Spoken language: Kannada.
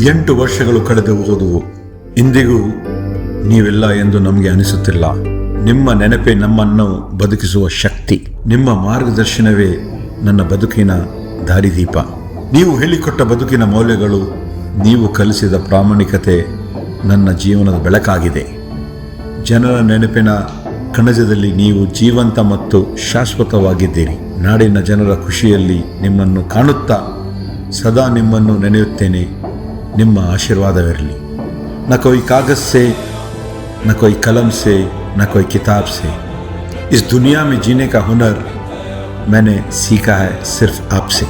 ಎಂಟು ವರ್ಷಗಳು ಕಳೆದು ಹೋದವು. ಇಂದಿಗೂ ನೀವಿಲ್ಲ ಎಂದು ನಮಗೆ ಅನಿಸುತ್ತಿಲ್ಲ. ನಿಮ್ಮ ನೆನಪೇ ನಮ್ಮನ್ನು ಬದುಕಿಸುವ ಶಕ್ತಿ. ನಿಮ್ಮ ಮಾರ್ಗದರ್ಶನವೇ ನನ್ನ ಬದುಕಿನ ದಾರಿದೀಪ. ನೀವು ಹೇಳಿಕೊಟ್ಟ ಬದುಕಿನ ಮೌಲ್ಯಗಳು, ನೀವು ಕಲಿಸಿದ ಪ್ರಾಮಾಣಿಕತೆ ನನ್ನ ಜೀವನದ ಬೆಳಕಾಗಿದೆ. ಜನರ ನೆನಪಿನ ಕಣಜದಲ್ಲಿ ನೀವು ಜೀವಂತ ಮತ್ತು ಶಾಶ್ವತವಾಗಿದ್ದೀರಿ. ನಾಡಿನ ಜನರ ಖುಷಿಯಲ್ಲಿ ನಿಮ್ಮನ್ನು ಕಾಣುತ್ತಾ ಸದಾ ನಿಮ್ಮನ್ನು ನೆನೆಯುತ್ತೇನೆ. ನಿಮ್ಮ ಆಶೀರ್ವಾದವಿರಲಿ न कोई कागज से न कोई कलम से न कोई किताब से इस दुनिया में जीने का हुनर मैंने सीखा है सिर्फ आपसे